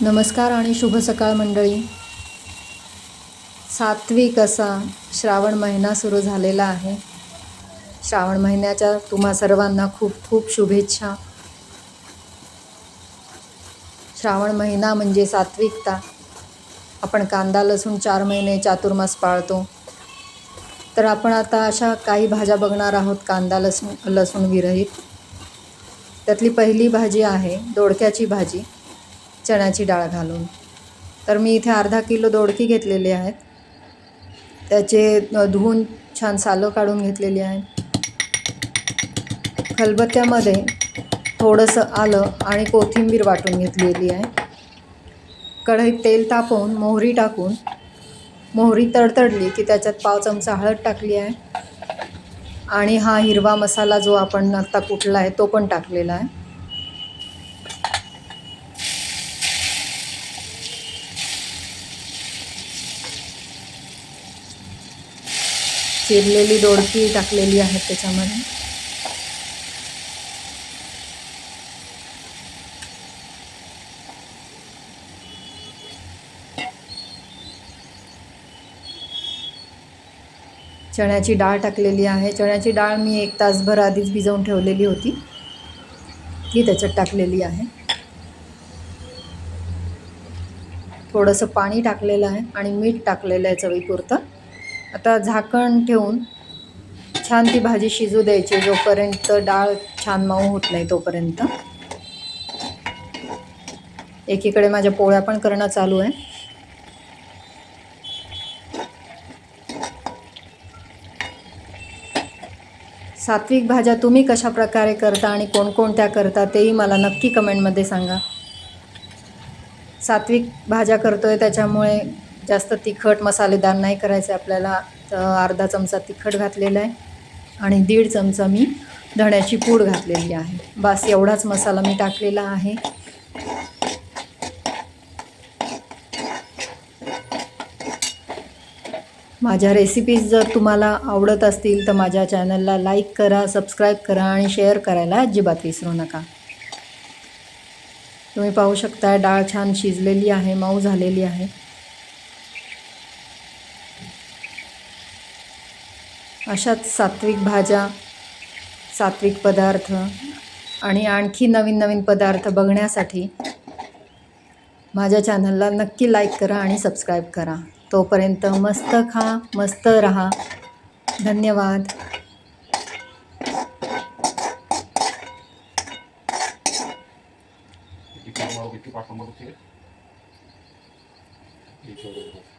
नमस्कार आणि शुभ सकाळ मंडळी. सात्विक असा श्रावण महिना सुरू झालेला आहे. श्रावण महिन्याच्या तुम्हा सर्वांना खूप खूप शुभेच्छा. श्रावण महिना म्हणजे सात्विकता. आपण कांदा लसूण चार महिने चातुर्मास पाळतो. तर आपण आता अशा काही भाज्या बघणार आहोत कांदा लसूण लसूण विरहित. त्यातली पहिली भाजी आहे दोडक्याची भाजी. चण्याची डाळ घालून. तर मी इथे अर्धा किलो दोडकी घेतलेली आहेत त्याचे धुवून छान सालं काढून घेतलेली आहे. खलबत्त्यामध्ये थोडंसं आलं आणि कोथिंबीर वाटून घेतलेली आहे. कढईत तेल तापवून मोहरी टाकून मोहरी तडतडली की त्याच्यात पाव चमचा हळद टाकली आहे. आणि हा हिरवा मसाला जो आपण आत्ता कुठला आहे तो पण टाकलेला आहे. चिरलेली दोडकी टाकलेली आहे त्याच्यामध्ये. चण्याची डाळ टाकलेली आहे. चण्याची डाळ मी एक तासभर आधीच भिजवून ठेवलेली होती. ती त्याच्यात टाकलेली आहे. थोडंसं पाणी टाकलेलं आहे आणि मीठ टाकलेलं आहे चवीपुरतं. आता झाकण ठेवून छान ती भाजी शिजू द्यायची जोपर्यंत डाळ छान मऊ होत नाही तोपर्यंत. एकीकडे माझ्या पोळ्या पण करणं चालू आहे. सात्विक भाज्या तुम्ही कशा प्रकारे करता आणि कोणकोणत्या करता तेही मला नक्की कमेंटमध्ये सांगा. सात्विक भाज्या करतोय त्याच्यामुळे जास्त तिखट मसालेदार नाही करायचं आपल्याला. तर अर्धा चमचा तिखट घातलेला आहे. आणि दीड चमचा मी धण्याची पूड घातलेली आहे. बस एवढाच मसाला मी टाकलेला आहे. माझ्या रेसिपीज जर तुम्हाला आवडत असतील तर माझ्या चॅनलला लाईक करा सबस्क्राईब करा आणि शेअर करायला अजिबात विसरू नका. तुम्ही पाहू शकता डाळ छान शिजलेली आहे मऊ झालेली आहे. अशाच सात्विक भाज्या सात्विक पदार्थ आणि आणखी नवीन नवीन पदार्थ बघण्यासाठी माझ्या चॅनलला नक्की लाईक करा आणि सबस्क्राईब करा. तोपर्यंत मस्त खा मस्त रहा. धन्यवाद. Iki